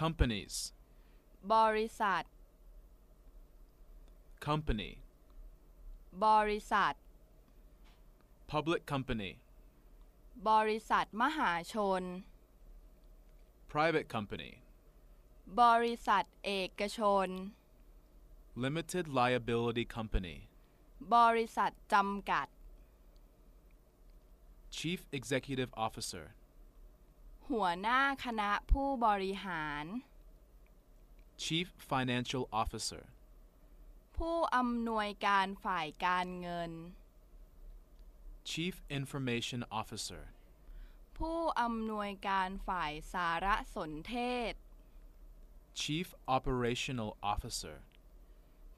companies บริษัท company บริษัท public company บริษัทมหาชน private company บริษัทเอกชน limited liability company บริษัทจำกัด chief executive officer หัวหน้าคณะผู้บริหาร chief financial officer ผู้อำนวยการฝ่ายการเงิน chief information officer ผู้อำนวยการฝ่ายสารสนเทศ chief operational officer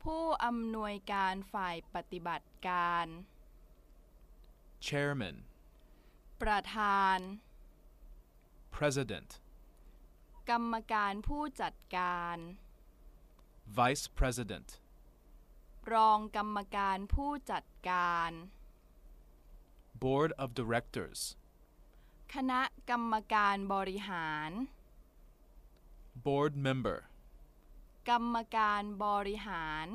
ผู้อำนวยการฝ่ายปฏิบัติการ chairman ประธาน president กรรมการผู้จัดการ vice president รองกรรมการผู้จัดการ board of directors คณะกรรมการบริหาร board member กรรมการบริหาร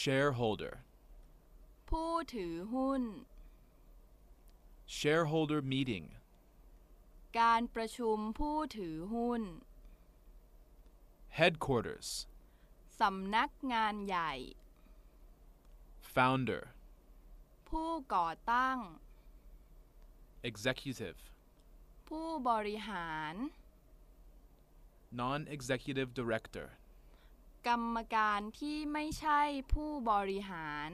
shareholder ผู้ถือหุ้น shareholder meeting การประชุมผู้ถือหุ้น headquarters สำนักงานใหญ่ founder ผู้ก่อตั้ง executive ผู้บริหาร non-executive director กรรมการที่ไม่ใช่ผู้บริหาร